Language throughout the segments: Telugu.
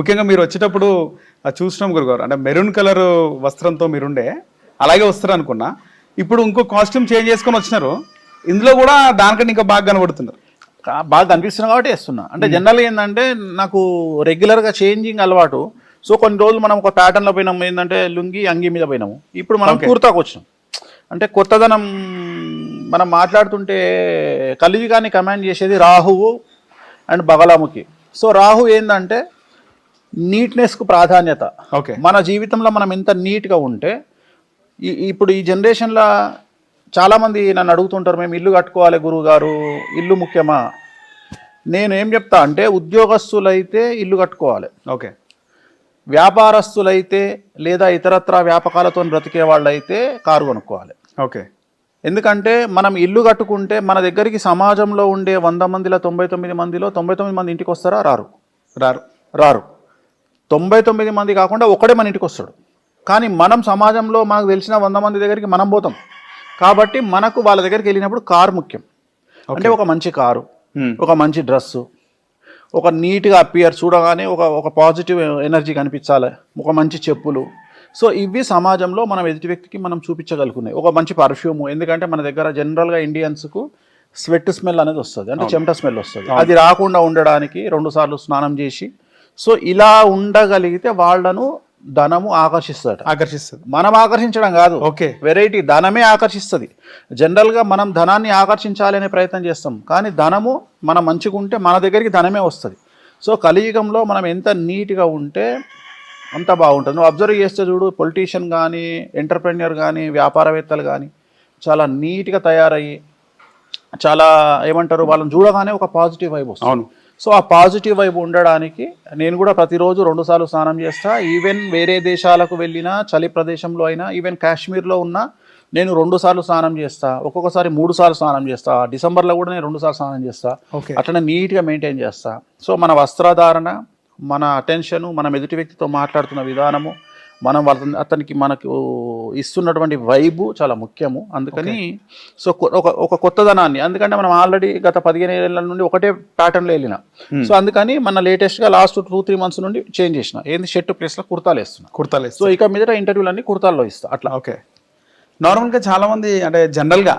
ముఖ్యంగా మీరు వచ్చేటప్పుడు చూసినాం గురుగారు. అంటే మెరూన్ కలర్ వస్త్రంతో మీరుండే. అలాగే వస్తారు అనుకున్నా ఇప్పుడు ఇంకో కాస్ట్యూమ్ చేంజ్ చేసుకొని వచ్చినారు. ఇందులో కూడా దానికంటే ఇంకా బాగా కనబడుతున్నారు. బాగా కనిపిస్తున్నా కాబట్టి వేస్తున్నా. అంటే జనరల్గా ఏంటంటే నాకు రెగ్యులర్గా చేంజింగ్ అలవాటు. సో కొన్ని రోజులు మనం ఒక ప్యాటర్న్లో పోయినాం. ఏంటంటే లుంగి అంగి మీద పోయినాము. ఇప్పుడు మనం. కుర్తాకు వచ్చినాం. అంటే కొత్తదనం మనం మాట్లాడుతుంటే కలియుగాన్ని కమాండ్ చేసేది రాహువు అండ్ బగలాముఖి. సో రాహు ఏంటంటే నీట్నెస్కు ప్రాధాన్యత. ఓకే మన జీవితంలో మనం ఎంత నీట్గా ఉంటే ఈ ఇప్పుడు ఈ జనరేషన్లో చాలామంది నన్ను అడుగుతుంటారు మేము ఇల్లు కట్టుకోవాలి గురువు గారు ఇల్లు ముఖ్యమా? నేను ఏం చెప్తా అంటే ఉద్యోగస్తులైతే ఇల్లు కట్టుకోవాలి. ఓకే వ్యాపారస్తులైతే లేదా ఇతరత్ర వ్యాపకాలతో బ్రతికే వాళ్ళైతే కారు కొనుక్కోవాలి. ఓకే ఎందుకంటే మనం ఇల్లు కట్టుకుంటే మన దగ్గరికి సమాజంలో ఉండే వంద మందిలో తొంభై తొమ్మిది మందిలో తొంభై తొమ్మిది మంది ఇంటికి వస్తారా? రారు. రారు. రారు. తొంభై తొమ్మిది మంది కాకుండా ఒకడే మన ఇంటికి వస్తాడు. కానీ మనం సమాజంలో మనకు తెలిసిన వంద మంది దగ్గరికి మనం పోతాం. కాబట్టి మనకు వాళ్ళ దగ్గరికి వెళ్ళినప్పుడు కారు ముఖ్యం. అంటే ఒక మంచి కారు. ఒక మంచి డ్రెస్సు ఒక నీట్గా అపియర్ చూడగానే ఒక ఒక పాజిటివ్ ఎనర్జీ కనిపించాలి ఒక మంచి చెప్పులు. సో ఇవి సమాజంలో మనం ఎదుటి వ్యక్తికి మనం చూపించగలుగుతున్నాయి. ఒక మంచి పర్ఫ్యూమ్ ఎందుకంటే మన దగ్గర జనరల్గా ఇండియన్స్కు స్వెట్ స్మెల్ అనేది వస్తుంది. అంటే చెమట స్మెల్ వస్తుంది. అది రాకుండా ఉండడానికి రెండు సార్లు స్నానం చేసి సో ఇలా ఉండగలిగితే వాళ్ళను ధనము ఆకర్షిస్తాడు ఆకర్షిస్తుంది. మనం ఆకర్షించడం కాదు. ఓకే. వెరైటీ ధనమే ఆకర్షిస్తుంది. జనరల్గా మనం ధనాన్ని ఆకర్షించాలి అనే ప్రయత్నం చేస్తాం. కానీ ధనము మనం మంచిగా ఉంటే మన దగ్గరికి ధనమే వస్తుంది. సో కలియుగంలో మనం ఎంత నీట్గా ఉంటే అంత బాగుంటుంది. నువ్వు అబ్జర్వ్ చేస్తే చూడు పొలిటీషియన్ కానీ ఎంటర్ప్రెన్యూర్ కానీ వ్యాపారవేత్తలు కానీ చాలా నీట్గా తయారయ్యి చాలా ఏమంటారు వాళ్ళని చూడగానే ఒక పాజిటివ్ వైబ్ వస్తుంది. అవును. సో ఆ పాజిటివ్ వైపు ఉండడానికి నేను కూడా ప్రతిరోజు రెండుసార్లు స్నానం చేస్తా. ఈవెన్ వేరే దేశాలకు వెళ్ళినా చలి ప్రదేశంలో అయినా ఈవెన్ కాశ్మీర్లో ఉన్నా నేను రెండు సార్లు స్నానం చేస్తా. ఒక్కొక్కసారి మూడు సార్లు స్నానం చేస్తా. డిసెంబర్లో కూడా నేను రెండు సార్లు స్నానం చేస్తా. ఓకే. అట్లనే నీట్గా మెయింటైన్ చేస్తా. సో మన వస్త్రధారణ మన అటెన్షను మనం ఎదుటి వ్యక్తితో మాట్లాడుతున్న విధానము మనం వాళ్ళ అతనికి మనకు ఇస్తున్నటువంటి వైబు చాలా ముఖ్యము. అందుకని సో ఒక ఒక కొత్తదనాన్ని. ఎందుకంటే మనం ఆల్రెడీ గత పదిహేను ఏళ్ళ నుండి ఒకటే ప్యాటర్న్లో వెళ్ళిన. సో అందుకని మన లేటెస్ట్గా లాస్ట్ టూ త్రీ మంత్స్ నుండి చేంజ్ చేసిన. ఏంది షర్ట్ ప్లేస్లో కుర్తాలు వేస్తున్నా. కుర్తాలు సో ఇక మీదట ఇంటర్వ్యూలన్నీ కుర్తాల్లో ఇస్తా అట్లా. ఓకే. నార్మల్గా చాలా మంది అంటే జనరల్గా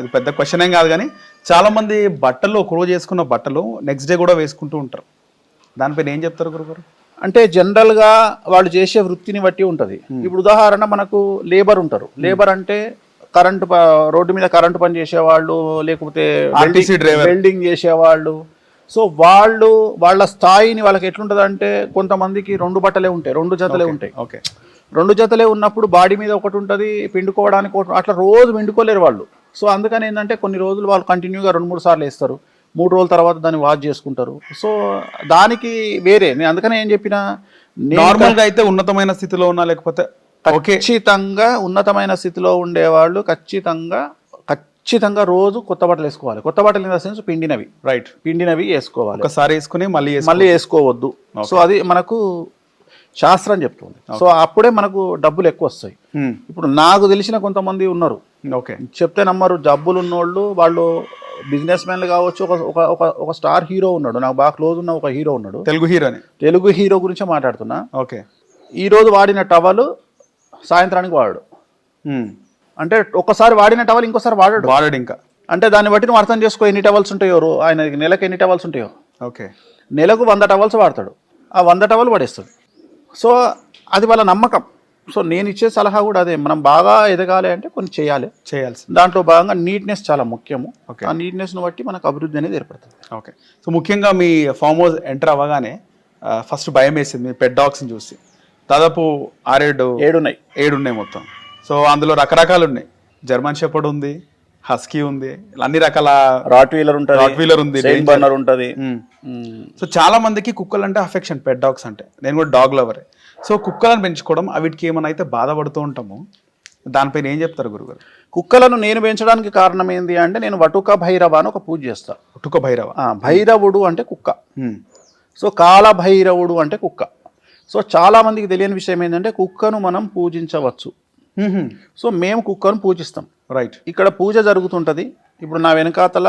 ఇది పెద్ద క్వశ్చన్ ఏం కాదు కానీ చాలా మంది బట్టలు ఒక రోజు వేసుకున్న బట్టలు నెక్స్ట్ డే కూడా వేసుకుంటూ ఉంటారు. దానిపైన ఏం చెప్తారు గురుగారు? అంటే జనరల్గా వాళ్ళు చేసే వృత్తిని బట్టి ఉంటుంది. ఇప్పుడు ఉదాహరణ మనకు లేబర్ ఉంటారు. లేబర్ అంటే కరెంటు రోడ్డు మీద కరెంటు పని చేసేవాళ్ళు లేకపోతే. వెల్డింగ్ చేసేవాళ్ళు. సో వాళ్ళు వాళ్ళ స్థాయిని వాళ్ళకి ఎట్లుంటుంది అంటే కొంతమందికి రెండు బట్టలే ఉంటాయి రెండు జతలే ఉంటాయి. ఓకే. రెండు జతలే ఉన్నప్పుడు బాడీ మీద ఒకటి ఉంటుంది పిండుకోవడానికి ఒకటి అట్లా రోజు పిండుకోలేరు వాళ్ళు. సో అందుకని ఏంటంటే కొన్ని రోజులు వాళ్ళు కంటిన్యూగా రెండు మూడు సార్లు వేస్తారు. మూడు రోజుల తర్వాత దాన్ని వాష్ చేసుకుంటారు. సో దానికి వేరే. నేను అందుకనే ఏం చెప్పిన? నార్మల్గా అయితే ఉన్నతమైన స్థితిలో ఉన్నా లేకపోతే ఖచ్చితంగా ఉన్నతమైన స్థితిలో ఉండేవాళ్ళు ఖచ్చితంగా ఖచ్చితంగా రోజు కొత్త బట్టలు వేసుకోవాలి. కొత్త బట్టలు ఇన్ ద సెన్స్ పిండినవి. రైట్ పిండినవి వేసుకోవాలి. ఒకసారి వేసుకుని మళ్ళీ మళ్ళీ వేసుకోవద్దు. సో అది మనకు శాస్త్రం చెప్తుంది. సో అప్పుడే మనకు డబ్బులు ఎక్కువ వస్తాయి. Hmm. ఇప్పుడు నాకు తెలిసిన కొంతమంది ఉన్నారు. ఓకే చెప్తే నమ్మరు. జబ్బులు ఉన్నోళ్ళు వాళ్ళు బిజినెస్ మ్యాన్లు కావచ్చు ఒక ఒక ఒక ఒక స్టార్ హీరో ఉన్నాడు నాకు బాగా క్లోజ్ ఉన్న ఒక హీరో ఉన్నాడు. తెలుగు హీరోని? తెలుగు హీరో గురించే మాట్లాడుతున్నా. ఓకే. ఈ రోజు వాడిన టవల్ సాయంత్రానికి వాడాడు. అంటే ఒక్కసారి వాడిన టవల్ ఇంకోసారి వాడాడు. వాడాడు ఇంకా. అంటే దాన్ని బట్టి నువ్వు అర్థం చేసుకో ఎన్ని టవల్స్ ఉంటాయో ఆయన నెలకు ఎన్ని టవల్స్ ఉంటాయో. ఓకే. నెలకు వంద టవల్స్ వాడతాడు. ఆ వంద టవల్ పడేస్తాడు. సో అది వాళ్ళ నమ్మకం. సో నేను ఇచ్చే సలహా కూడా అదే. మనం బాగా ఎదగాలి అంటే కొన్ని చేయాలి. చేయాల్సి దాంట్లో భాగంగా నీట్నెస్ చాలా ముఖ్యము. ఆ నీట్నెస్ను బట్టి మనకు అభివృద్ధి అనేది ఏర్పడుతుంది. ఓకే. సో ముఖ్యంగా మీ ఫామ్ హౌస్ ఎంటర్ అవ్వగానే ఫస్ట్ భయం వేసింది మీ పెట్ డాగ్స్ని చూసి. దాదాపు ఆరేడు ఏడున్నాయి. ఏడు ఉన్నాయి మొత్తం. సో అందులో రకరకాలు ఉన్నాయి. జర్మన్ షెపర్డ్ ఉంది. హస్కీ ఉంది. అన్ని రకాల రాట్ వీలర్ ఉంటుంది Rottweiler ఉంది, సెయిన్ Danger. బర్నర్ ఉంటుంది. సో చాలా మందికి కుక్కలు అంటే అఫెక్షన్ పెట్ డాగ్స్ అంటే. నేను కూడా డాగ్ లవరే సో కుక్కలను పెంచుకోవడం వీటికి ఏమైనా అయితే బాధపడుతూ ఉంటాము. దానిపైన ఏం చెప్తారు గురుగారు? కుక్కలను నేను పెంచడానికి కారణం ఏంటి అంటే నేను వటుక భైరవ అని ఒక పూజ చేస్తా. పుట్టుక భైరవ. భైరవుడు అంటే కుక్క. సో కాల భైరవుడు అంటే కుక్క. సో చాలా మందికి తెలియని విషయం ఏంటంటే కుక్కను మనం పూజించవచ్చు. సో మేము కుక్కను పూజిస్తాం. రైట్ ఇక్కడ పూజ జరుగుతుంటుంది. ఇప్పుడు నా వెనకాతల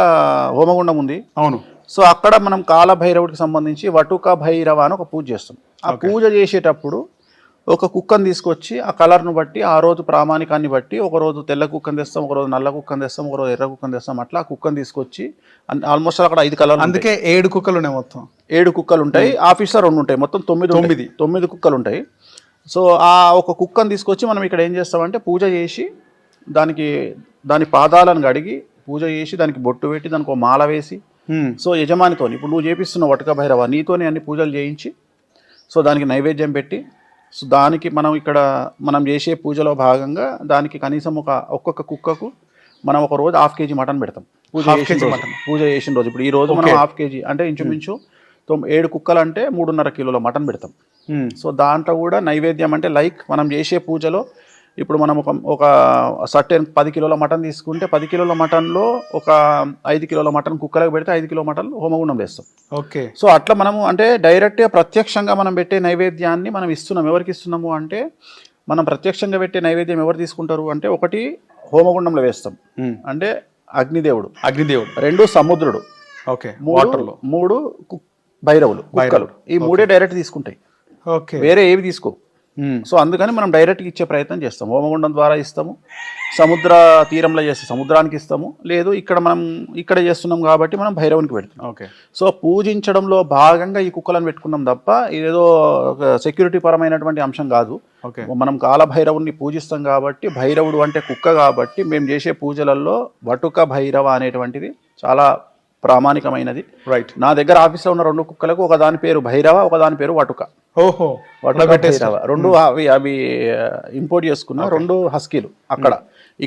హోమగుండం ఉంది. అవును. సో అక్కడ మనం కాలభైరవుడికి సంబంధించి వటుక భైరవ అని ఒక పూజ చేస్తాం. ఆ పూజ చేసేటప్పుడు ఒక కుక్కను తీసుకొచ్చి ఆ కలర్ను బట్టి ఆ రోజు ప్రామాణికాన్ని బట్టి ఒక రోజు తెల్ల కుక్కను తెస్తాం ఒక రోజు నల్ల కుక్కను తెస్తాం ఒక రోజు ఎర్ర కుక్కను తెస్తాం. అట్లా ఆ కుక్కను తీసుకొచ్చి ఆల్మోస్ట్ అక్కడ ఐదు కలర్లు అందుకే ఏడు కుక్కలు ఉన్నాయి మొత్తం. ఏడు కుక్కలు ఉంటాయి. ఆఫీస్లో రెండు ఉంటాయి. మొత్తం తొమ్మిది. తొమ్మిది. తొమ్మిది కుక్కలు ఉంటాయి. సో ఆ ఒక కుక్కను తీసుకొచ్చి మనం ఇక్కడ ఏం చేస్తామంటే పూజ చేసి దానికి దాని పాదాలను కడిగి పూజ చేసి దానికి బొట్టు పెట్టి దానికి ఒక మాల వేసి. సో యజమానితో ఇప్పుడు నువ్వు చేపిస్తున్న వటక భైరవ నీతోనే అన్ని పూజలు చేయించి సో దానికి నైవేద్యం పెట్టి సో దానికి మనం ఇక్కడ మనం చేసే పూజలో భాగంగా దానికి కనీసం ఒక ఒక్కొక్క కుక్కకు మనం ఒక రోజు హాఫ్ కేజీ మటన్ పెడతాం. పూజ చేసిన రోజు. పూజ చేసిన రోజు. ఇప్పుడు ఈ రోజు మనం హాఫ్ కేజీ అంటే ఇంచుమించు ఏడు కుక్కలు అంటే మూడున్నర కిలోల మటన్ పెడతాం. సో దాంట్లో కూడా నైవేద్యం అంటే లైక్ మనం చేసే పూజలో ఇప్పుడు మనం ఒక ఒక సర్టెన్ పది కిలోల మటన్ తీసుకుంటే పది కిలోల మటన్లో ఒక ఐదు కిలోల మటన్ కుక్కలకు పెడితే ఐదు కిలో మటన్ హోమగుండం వేస్తాం ఓకే. సో అట్లా మనము అంటే డైరెక్ట్గా ప్రత్యక్షంగా మనం పెట్టే నైవేద్యాన్ని మనం ఇస్తున్నాం. ఎవరికి ఇస్తున్నాము అంటే మనం ప్రత్యక్షంగా పెట్టే నైవేద్యం ఎవరు తీసుకుంటారు అంటే ఒకటి హోమగుండంలో వేస్తాం. హ్మ్. అంటే అగ్నిదేవుడు. అగ్నిదేవుడు. రెండు సముద్రుడు. ఓకే. మూడు వాటర్లో మూడు భైరవులు కుక్కలు. ఈ మూడే డైరెక్ట్ తీసుకుంటాయి. వేరే ఏవి తీసుకో. సో అందుకని మనం డైరెక్ట్గా ఇచ్చే ప్రయత్నం చేస్తాం. హోమగుండం ద్వారా ఇస్తాము. సముద్ర తీరంలో చేస్తే సముద్రానికి ఇస్తాము. లేదు ఇక్కడ మనం ఇక్కడ చేస్తున్నాం కాబట్టి మనం భైరవునికి పెడుతున్నాం. ఓకే. సో పూజించడంలో భాగంగా ఈ కుక్కలను పెట్టుకున్నాం తప్ప ఇదేదో ఒక సెక్యూరిటీ పరమైనటువంటి అంశం కాదు. ఓకే. మనం కాలభైరవుని పూజిస్తాం కాబట్టి భైరవుడు అంటే కుక్క కాబట్టి మేము చేసే పూజలలో వటుక భైరవ అనేటువంటిది చాలా ప్రామాణికమైనది. రైట్ నా దగ్గర ఆఫీస్లో ఉన్న రెండు కుక్కలకు ఒక దాని పేరు భైరవ ఒక దాని పేరు వటుక. ఓహో వటుక భైరవ. రెండు అవి అవి ఇంపోర్ట్ చేసుకున్న రెండు హస్కీలు అక్కడ.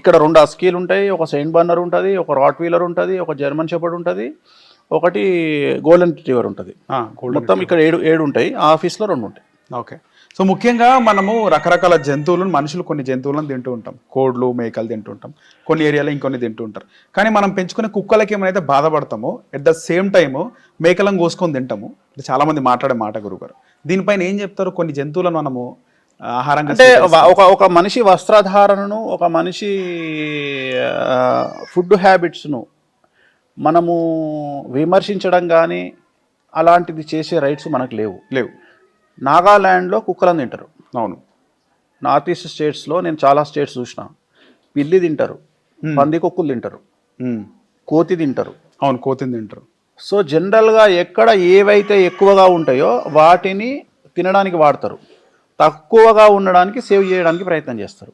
ఇక్కడ రెండు హస్కీలు ఉంటాయి. ఒక సెయింట్ బర్నర్ ఉంటుంది ఒక రాట్ వీలర్ ఉంటుంది ఒక జర్మన్ షెపర్డ్ ఉంటుంది ఒకటి గోల్డెన్ రిట్రీవర్ ఉంటుంది. మొత్తం ఇక్కడ ఏడు ఏడు ఉంటాయి. ఆఫీస్లో రెండు ఉంటాయి. ఓకే. సో ముఖ్యంగా మనము రకరకాల జంతువులను మనుషులు కొన్ని జంతువులను తింటూ ఉంటాం. కోడ్లు మేకలు తింటూ ఉంటాం. కొన్ని ఏరియాలో ఇంకొన్ని తింటూ ఉంటారు. కానీ మనం పెంచుకునే కుక్కలకి ఏమైతే బాధపడతామో ఎట్ ద సేమ్ టైము మేకలను కోసుకొని తింటాము. ఇది చాలా మంది మాట్లాడే మాట గురుగారు. దీనిపైన ఏం చెప్తారు? కొన్ని జంతువులను మనము ఆహారంగా అంటే ఒక ఒక మనిషి వస్త్రధారణను ఒక మనిషి ఫుడ్ హ్యాబిట్స్ను మనము విమర్శించడం కానీ అలాంటిది చేసే రైట్స్ మనకు లేవు. లేవు. నాగాల్యాండ్లో కుక్కలను తింటారు. అవును. నార్త్ ఈస్ట్ స్టేట్స్లో నేను చాలా స్టేట్స్ చూసిన. పిల్లి తింటారు. పంది కుక్కలు తింటారు. కోతి తింటారు. అవును కోతిని తింటారు. సో జనరల్గా ఎక్కడ ఏవైతే ఎక్కువగా ఉంటాయో వాటిని తినడానికి వాడతారు. తక్కువగా ఉండడానికి సేవ్ చేయడానికి ప్రయత్నం చేస్తారు.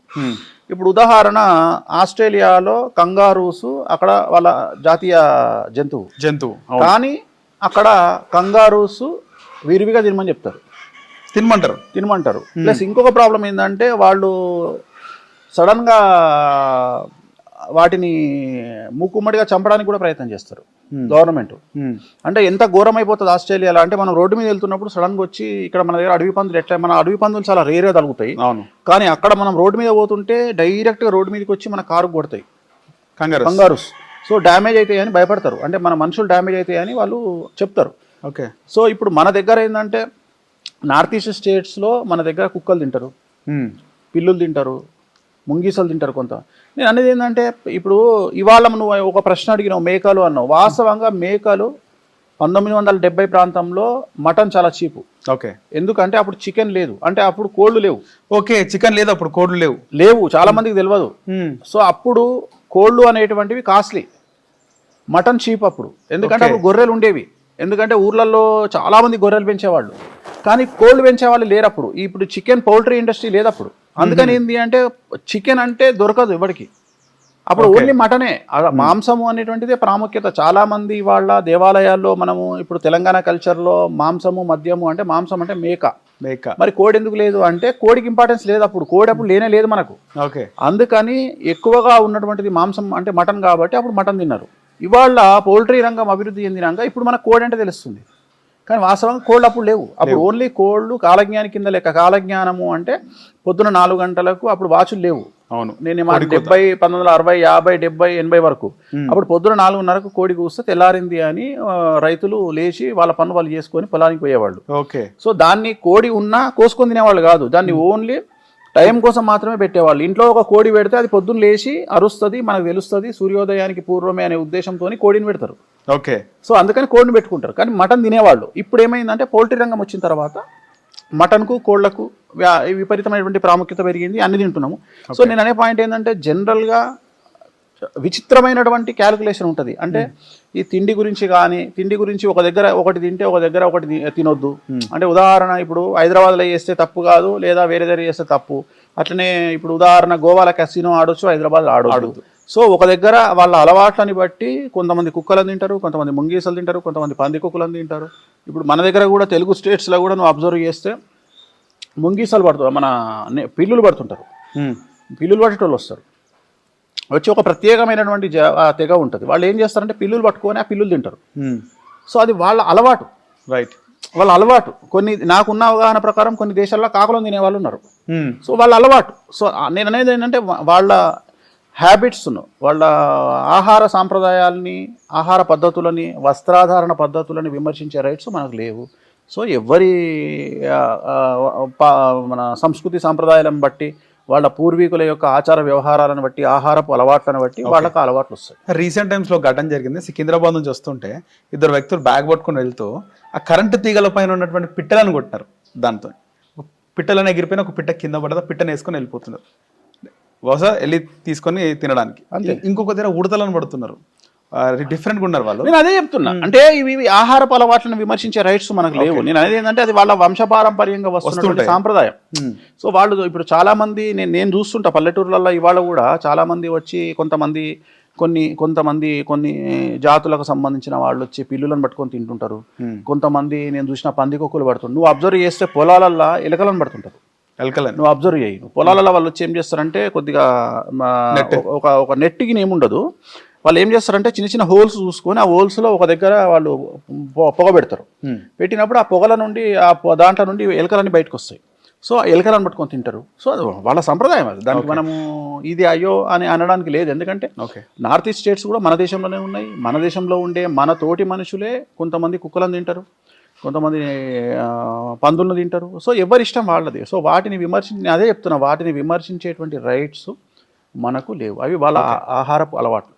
ఇప్పుడు ఉదాహరణ ఆస్ట్రేలియాలో కంగారూస్ అక్కడ వాళ్ళ జాతీయ జంతువు. జంతువు కానీ అక్కడ కంగారూస్ విరివిగా తినమని చెప్తారు. తినమంటారు. తినమంటారు. ప్లస్ ఇంకొక ప్రాబ్లం ఏంటంటే వాళ్ళు సడన్గా వాటిని మూకుమ్మడిగా చంపడానికి కూడా ప్రయత్నం చేస్తారు. గవర్నమెంట్. అంటే ఎంత ఘోరం అయిపోతుంది ఆస్ట్రేలియాలో అంటే మనం రోడ్డు మీద వెళ్తున్నప్పుడు సడన్గా వచ్చి ఇక్కడ మన దగ్గర అడవి పందులు ఎట్లా మన అడవి పందులు చాలా రేరే తగులుతాయి అవును. కానీ అక్కడ మనం రోడ్డు మీద పోతుంటే డైరెక్ట్గా రోడ్డు మీదకి వచ్చి మన కారు కొడతాయి. కంగారు. కంగారుస్ సో డ్యామేజ్ అవుతాయి అని భయపడతారు. అంటే మన మనుషులు డ్యామేజ్ అవుతాయి అని వాళ్ళు చెప్తారు. ఓకే. సో ఇప్పుడు మన దగ్గర ఏంటంటే నార్త్ ఈస్ట్ స్టేట్స్లో మన దగ్గర కుక్కలు తింటారు. పిల్లులు తింటారు. ముంగీసలు తింటారు కొంత. నేను అనేది ఏంటంటే ఇప్పుడు ఇవాళ నువ్వు ఒక ప్రశ్న అడిగినావు మేకలు అన్నావు. వాస్తవంగా మేకలు పంతొమ్మిది వందల డెబ్బై ప్రాంతంలో మటన్ చాలా చీపు. ఓకే. ఎందుకంటే అప్పుడు చికెన్ లేదు. అంటే అప్పుడు కోళ్ళు లేవు. ఓకే చికెన్ లేదు అప్పుడు కోడ్లు లేవు. లేవు చాలా మందికి తెలియదు. సో అప్పుడు కోళ్ళు అనేటువంటివి కాస్ట్లీ. మటన్ చీప్ అప్పుడు. ఎందుకంటే. అప్పుడు గొర్రెలు ఉండేవి. ఎందుకంటే ఊర్లలో చాలా మంది గొర్రెలు పెంచేవాళ్ళు. కానీ కోళ్ళు పెంచేవాళ్ళు లేరు అప్పుడు ఇప్పుడు చికెన్ పౌల్ట్రీ ఇండస్ట్రీ లేదు అప్పుడు అందుకని ఏంటి అంటే చికెన్ అంటే దొరకదు ఎవరికి. అప్పుడు ఓన్లీ మటనే. మాంసము అనేటువంటిదే ప్రాముఖ్యత. చాలా మంది వాళ్ళ దేవాలయాల్లో మనము ఇప్పుడు తెలంగాణ కల్చర్లో మాంసము మద్యము అంటే మాంసం అంటే మేక. మేక. మరి కోడి ఎందుకు లేదు అంటే కోడికి ఇంపార్టెన్స్ లేదు అప్పుడు. కోడి అప్పుడు లేనే లేదు మనకు. ఓకే. అందుకని ఎక్కువగా ఉన్నటువంటిది మాంసం అంటే మటన్ కాబట్టి అప్పుడు మటన్ తిన్నారు. ఇవాళ పౌల్ట్రీ రంగం అభివృద్ధి చెందినాక ఇప్పుడు మనకు కోడి అంటే తెలుస్తుంది. కానీ వాస్తవంగా కోళ్ళు అప్పుడు లేవు. అప్పుడు ఓన్లీ కోళ్ళు కాలజ్ఞాని కింద లెక్క. కాలజ్ఞానము అంటే పొద్దున నాలుగు గంటలకు అప్పుడు వాచులు లేవు. అవును. నేను మా డెబ్బై పంతొమ్మిది వందల అరవై యాభై డెబ్బై ఎనభై వరకు అప్పుడు పొద్దున నాలుగున్నరకు కోడి కూస్తే తెల్లారింది అని రైతులు లేచి వాళ్ళ పనులు వాళ్ళు చేసుకొని పొలానికి పోయేవాళ్ళు. ఓకే. సో దాన్ని కోడి ఉన్నా కోసుకొని తినేవాళ్ళు కాదు. దాన్ని ఓన్లీ టైం కోసం మాత్రమే పెట్టేవాళ్ళు. ఇంట్లో ఒక కోడి పెడితే అది పొద్దున్న లేచి అరుస్తుంది మనకు తెలుస్తుంది సూర్యోదయానికి పూర్వమే అనే ఉద్దేశంతో కోడిని పెడతారు. ఓకే. సో అందుకని కోడిని పెట్టుకుంటారు. కానీ మటన్ తినేవాళ్ళు. ఇప్పుడు ఏమైందంటే పౌల్ట్రీ రంగం వచ్చిన తర్వాత మటన్కు కోళ్ళకు విపరీతమైనటువంటి ప్రాముఖ్యత పెరిగింది అన్ని తింటున్నాము. సో నేను అనే పాయింట్ ఏంటంటే జనరల్గా విచిత్రమైనటువంటి క్యాలిక్యులేషన్ ఉంటుంది. అంటే ఈ తిండి గురించి కానీ తిండి గురించి ఒక దగ్గర ఒకటి తింటే ఒక దగ్గర ఒకటి తినొద్దు. అంటే ఉదాహరణ ఇప్పుడు హైదరాబాద్లో చేస్తే తప్పు కాదు లేదా వేరే దగ్గర చేస్తే తప్పు. అట్లనే ఇప్పుడు ఉదాహరణ గోవాల కసినో ఆడొచ్చు హైదరాబాద్ ఆడొచ్చు సో ఒక దగ్గర వాళ్ళ అలవాట్లని బట్టి కొంతమంది కుక్కలను తింటారు కొంతమంది ముంగీసలు తింటారు కొంతమంది పంది కుక్కలను తింటారు. ఇప్పుడు మన దగ్గర కూడా తెలుగు స్టేట్స్లో కూడా నువ్వు అబ్జర్వ్ చేస్తే ముంగీసలు పడుతుంది మన పిల్లులు పడుతుంటారు. పిల్లులు పట్టేటోళ్ళు వస్తారు. వచ్చి ఒక ప్రత్యేకమైనటువంటి తెగ ఉంటుంది. వాళ్ళు ఏం చేస్తారంటే పిల్లులు పట్టుకొని ఆ పిల్లులు తింటారు. సో అది వాళ్ళ అలవాటు. రైట్ వాళ్ళ అలవాటు. కొన్ని నాకున్న అవగాహన ప్రకారం కొన్ని దేశాల్లో కాకులను తినే వాళ్ళు ఉన్నారు. సో వాళ్ళ అలవాటు. సో నేను అనేది ఏంటంటే వాళ్ళ హ్యాబిట్స్ను వాళ్ళ ఆహార సాంప్రదాయాల్ని ఆహార పద్ధతులని వస్త్రాధారణ పద్ధతులని విమర్శించే రైట్స్ మనకు లేవు. సో ఎవరి మన సంస్కృతి సాంప్రదాయాలను బట్టి వాళ్ళ పూర్వీకుల యొక్క ఆచార వ్యవహారాలను బట్టి ఆహారపు అలవాట్లను బట్టి వాళ్ళకి అలవాట్లు వస్తాయి. రీసెంట్ టైమ్స్లో ఘటన జరిగింది. సికింద్రాబాద్ నుంచి వస్తుంటే ఇద్దరు వ్యక్తులు బ్యాగ్ పట్టుకొని వెళ్తూ ఆ కరెంటు తీగల పైన ఉన్నటువంటి పిట్టలను కొట్టినారు దాంతో. పిట్టలను ఎగిరిపోయిన ఒక పిట్ట కింద పడదా పిట్టను వేసుకొని వెళ్ళిపోతున్నారు. బహుశా వెళ్ళి తీసుకొని తినడానికి. ఇంకొక దగ్గర ఉడతలను పడుతున్నారు. డిఫరెంట్గా ఉన్నారు వాళ్ళు. నేను అదే చెప్తున్నా. అంటే ఇవి ఆహారపు అలవాట్లను విమర్శించే రైట్స్ మనకు లేవు. నేను అనేది ఏంటంటే అది వాళ్ళ వంశపారంపర్యంగా వస్తున్నటువంటి. సాంప్రదాయం. సో వాళ్ళు ఇప్పుడు చాలా మంది నేను నేను చూస్తుంటా పల్లెటూర్లలో ఇవాళ కూడా చాలా మంది వచ్చి కొంతమంది కొన్ని కొంతమంది కొన్ని జాతులకు సంబంధించిన వాళ్ళు వచ్చి పిల్లులను పట్టుకొని తింటుంటారు. కొంతమంది నేను చూసిన పందికొక్కులు పడుతుంటారు. నువ్వు అబ్జర్వ్ చేస్తే పొలాలల్లో ఎలకలను పడుతుంటారు. ఎలకలని. నువ్వు అబ్జర్వ్ చేయి. పొలాలలో వాళ్ళు వచ్చి ఏం చేస్తారంటే కొద్దిగా ఒక ఒక నెట్కి ఏముండదు వాళ్ళు ఏం చేస్తారంటే చిన్న చిన్న హోల్స్ చూసుకొని ఆ హోల్స్లో ఒక దగ్గర వాళ్ళు పొగ పెడతారు. పెట్టినప్పుడు ఆ పొగల నుండి ఆ దాంట్లో నుండి ఎలకలన్నీ బయటకు వస్తాయి సో ఆ ఎలకలను పట్టుకొని తింటారు. సో అది వాళ్ళ సంప్రదాయం అది. దానికి మనము ఇది అయ్యో అని అనడానికి లేదు. ఎందుకంటే ఓకే. నార్త్ ఈస్ట్ స్టేట్స్ కూడా మన దేశంలోనే ఉన్నాయి. మన దేశంలో ఉండే మన తోటి మనుషులే కొంతమంది కుక్కలను తింటారు. కొంతమంది పందులను తింటారు. సో ఎవరి ఇష్టం వాళ్ళది. సో వాటిని విమర్శించి అదే చెప్తున్నా వాటిని విమర్శించేటువంటి రైట్స్ మనకు లేవు. అవి వాళ్ళ ఆహారపు అలవాట్లు.